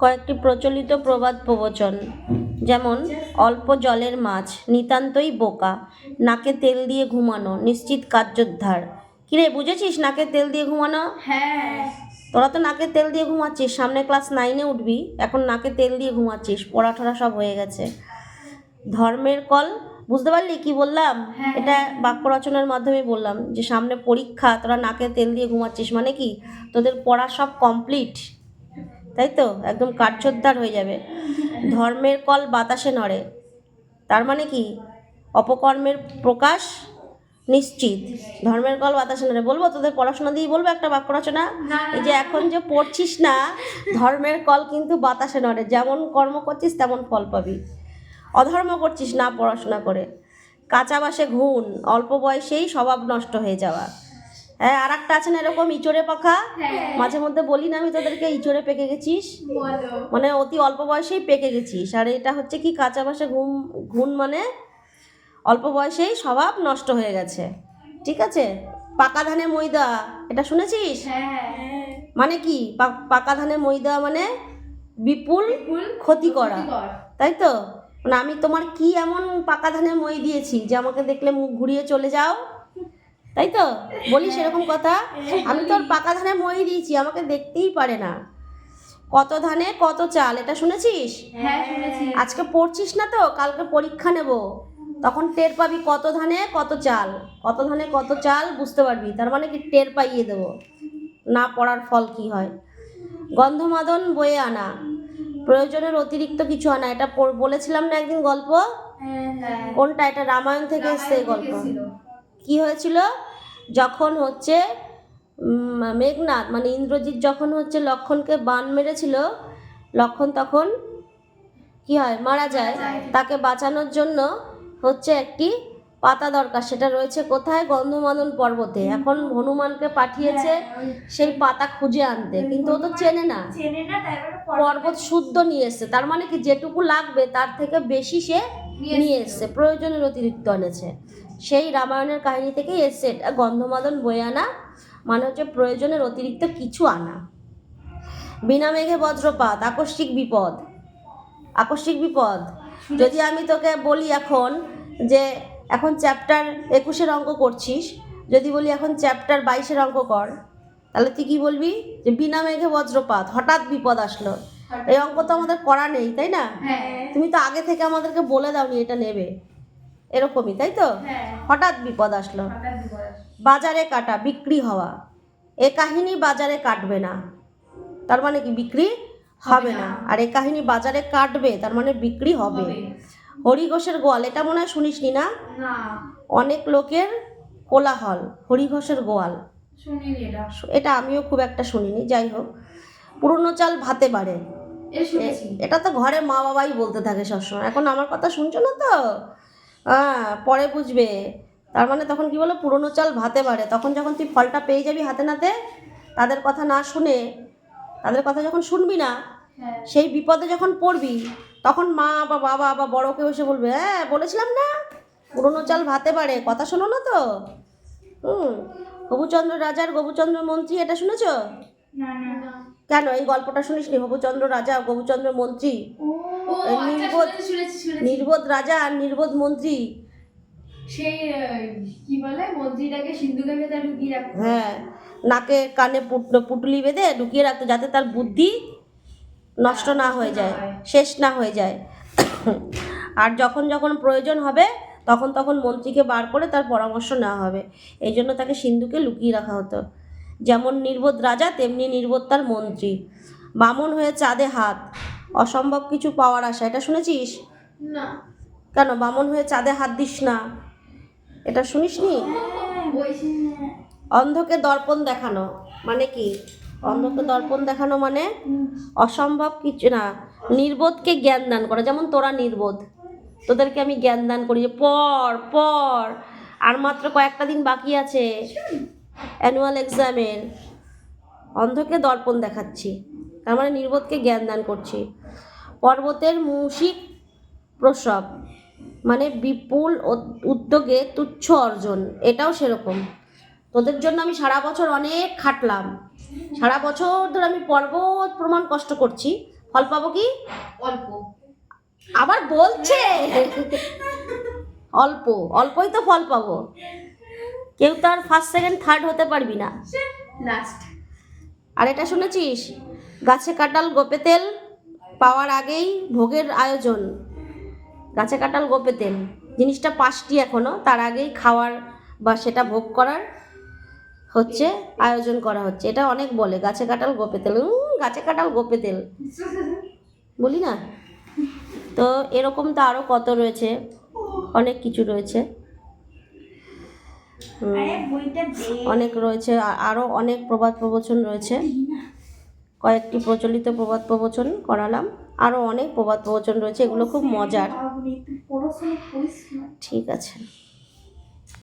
কয়েকটি প্রচলিত প্রবাদ প্রবচন যেমন অল্প জলের মাছ নিতান্তই বোকা নাকে তেল দিয়ে ঘুমানো নিশ্চিত কার্যোদ্ধার। কিরে বুঝেছিস নাকে তেল দিয়ে ঘুমানো? হ্যাঁ। তোরা তো নাকে তেল দিয়ে ঘুমাচ্ছিস সামনে ক্লাস নাইনে উঠবি এখন নাকে তেল দিয়ে ঘুমাচ্ছিস পড়াঠরা সব হয়ে গেছে। ধর্মের কল বুঝতে পারলি কি বললাম? হ্যাঁ। এটা বাক্য রচনার মাধ্যমে বললাম যে সামনে পরীক্ষা তোরা নাকে তেল দিয়ে ঘুমাচ্ছিস মানে কি? তোদের পড়া সব কমপ্লিট তাই তো? একদম কার্যোদ্ধার হয়ে যাবে। ধর্মের কল বাতাসে নড়ে। তার মানে কি? অপকর্মের প্রকাশ নিশ্চিত। ধর্মের কল বাতাসে নড়ে। বলব তোদের পড়াশোনা দিয়ে বলব একটা বাক্য রচনা? এই যে এখন যে পড়ছিস না ধর্মের কল কিন্তু বাতাসে নড়ে। যেমন কর্ম করছিস তেমন ফল পাবি। অধর্ম করছিস না পড়াশোনা করে। কাঁচা বাসে ঘুণ অল্প বয়সেই স্বভাব নষ্ট হয়ে যাওয়া। হ্যাঁ আর একটা আছে না এরকম ইচড়ে পাখা? হ্যাঁ। মাঝে মধ্যে বলি না আমি তোদেরকে ইচড়ে পেকে গেছিস? মানে অতি অল্প বয়সেই পেকে গেছিস। আর এটা হচ্ছে কি কাঁচা বাসে ঘুম ঘুণ মানে অল্প বয়সেই স্বভাব নষ্ট হয়ে গেছে। ঠিক আছে? পাকা ধানে ময়দা এটা শুনেছিস? হ্যাঁ। মানে কি? পাকা ধানে ময়দা মানে বিপুল ক্ষতি করা তাই তো? মানে আমি তোমার কি এমন পাকা ধানে মই দিয়েছি যে আমাকে দেখলে মুখ ঘুরিয়ে চলে যাও? তাই তো? বলি সেরকম কথা? আমি তোর পাকা ধানে মই দিয়েছি আমাকে দেখতেই পারে না। কত ধানে কত চাল এটা শুনেছিস? হ্যাঁ আজকে পড়ছিস না তো? কালকে পরীক্ষা নেব। তখন টের পাবি কত ধানে কত চাল। কত ধানে কত চাল বুঝতে পারবি। তার মানে কি টের পাইয়ে দেবো। না পড়ার ফল কি হয়? গন্ধমাদন বয়ে আনা। প্রয়োজনের অতিরিক্ত কিছু আনা। এটা বলেছিলাম না একদিন গল্প? হ্যাঁ কোনটা? এটা রামায়ণ থেকে এসছে এই গল্প। কি হয়েছিল? যখন হচ্ছে মেঘনাথ মানে ইন্দ্রজিৎ যখন হচ্ছে লক্ষণকে বান মেরেছিল লক্ষণ তখন কি হয় মারা যায়। তাকে বাঁচানোর জন্য হচ্ছে একটি পাতা দরকার সেটা রয়েছে কোথায়? গন্ধমাদন পর্বতে। এখন হনুমানকে পাঠিয়েছে সেই পাতা খুঁজে আনতে। কিন্তু ও তো চেনে না। পর্বত শুদ্ধ নিয়ে এসছে। তার মানে কি যেটুকু লাগবে তার থেকে বেশি সে নিয়ে এসছে। প্রয়োজনের অতিরিক্ত এনেছে। সেই রামায়ণের কাহিনী থেকেই এসছে এটা গন্ধমাদন বয়ে আনা মানে হচ্ছে প্রয়োজনের অতিরিক্ত কিছু আনা। বিনা মেঘে বজ্রপাত আকস্মিক বিপদ আকস্মিক বিপদ। যদি আমি তোকে বলি এখন যে এখন চ্যাপ্টার একুশের অঙ্ক করছিস যদি বলি এখন চ্যাপ্টার বাইশের অঙ্ক কর তাহলে তুই কি বলবি? যে বিনা মেঘে বজ্রপাত হঠাৎ বিপদ আসলো। এই অঙ্ক তো আমাদের করা নেই তাই না? হ্যাঁ। তুমি তো আগে থেকে আমাদেরকে বলে দাওনি এটা নেবে। এরকমই তাই তো? হ্যাঁ। হঠাৎ বিপদ আসলো। বাজারে কাটা বিক্রি হওয়া। এ কাহিনী বাজারে কাটবে না। তার মানে কি? বিক্রি হবে না। আর এ কাহিনী বাজারে কাটবে তার মানে বিক্রি হবে। হরিঘোষের গোয়াল এটা মনে হয় শুনিস না? না। অনেক লোকের কোলাহল হরিঘোষের গোয়াল। এটা। আমিও খুব একটা শুনিনি যাই হোক। পুরনো চাল ভাতে বাড়ে। এটা তো ঘরে মা বাবাই বলতে থাকে সবসময়। এখন আমার কথা শুনছো না তো? হ্যাঁ পরে বুঝবে। তার মানে তখন কি বলো পুরনো চাল ভাতে বাড়ে। তখন যখন তুই ফলটা পেয়ে যাবি হাতে নাতে তাদের কথা না শুনে তাদের কথা যখন শুনবি না হ্যাঁ। সেই বিপদে যখন পড়বি তখন মা বা বাবা বা বড় কেউ এসে বলবে হ্যাঁ বলেছিলাম না পুরনো চাল ভাতে বাড়ে। কথা শোনো না তো। হুম হবুচন্দ্র রাজার গবুচন্দ্র মন্ত্রী এটা শুনেছো? কেন? এই গল্পটা শুনিসনি? হবুচন্দ্র রাজা গবুচন্দ্র মন্ত্রী। এই আচ্ছা নির্বোধ- শুনেছি শুনেছি। নির্বোধ রাজা আর নির্বোধ মন্ত্রী। সেই কি বলে মন্ত্রীটাকে সিন্ধুকের ভেতরে ঢুকিয়ে রাখতো হ্যাঁ নাকে কানে পুট- পুটলি বেঁধে ঢুকিয়ে রাখতো যাতে তার বুদ্ধি নষ্ট না হয়ে যায় শেষ না হয়ে যায়। আর যখন যখন প্রয়োজন হবে তখন তখন মন্ত্রীকে বার করে তার পরামর্শ নেওয়া হবে। এই জন্য তাকে সিন্ধুকে লুকিয়ে রাখা হতো। যেমন নির্বোধ রাজা তেমনি নির্বোধ তার মন্ত্রী। বামন হয়ে চাঁদে হাত। অসম্ভব কিছু পাওয়ার আশা এটা শুনেছিস? না। কেন বামন হয়ে চাঁদে হাত দিস না? এটা শুনিসনি? ওই অন্ধকে দর্পণ দেখানো মানে কি? অন্ধকে দর্পণ দেখানো মানে অসম্ভব কিছু না নির্বোধকে জ্ঞান দান করা যেমন তোরা নির্বোধ। তোদেরকে আমি জ্ঞান দান করি যে পর পর আর মাত্র কয়েকটা দিন বাকি আছে। অ্যানুয়াল এক্সামের অন্ধকে দর্পণ দেখাচ্ছি তার মানে নির্বোধকে জ্ঞান দান করছি। পর্বতের মূষিক প্রসব মানে বিপুল উদ্যোগে তুচ্ছ অর্জন এটাও সেরকম। তোদের জন্য আমি সারা বছর অনেক খাটলাম। সারা বছর ধরে আমি পর্বত প্রমাণ কষ্ট করছি। ফল পাবো কি? অল্প। আবার বলছে? অল্প অল্পই তো ফল পাবো। কেউ তো আর ফার্স্ট সেকেন্ড থার্ড হতে পারবি না। লাস্ট আর এটা শুনেছিস? গাছে কাঁঠাল গোপে তেল পাওয়ার আগেই ভোগের আয়োজন। গাছে কাঁঠাল গোপে তেল জিনিসটা পাঁচটি এখনও তার আগেই খাওয়ার বা সেটা ভোগ করার হচ্ছে আয়োজন করা হচ্ছে। এটা অনেক বলে গাছে কাঁঠাল গোপে তেল গাছে কাঁঠাল গোপে তেল বলি না? তো এরকম তো আরও কত রয়েছে? অনেক কিছু রয়েছে। অনেক রয়েছে। আরও অনেক প্রবাদ প্রবচন রয়েছে। কয়েকটি প্রচলিত প্রবাদ প্রবচন করালাম। আরও অনেক প্রবাদ প্রবচন রয়েছে এগুলো খুব মজার। ঠিক আছে।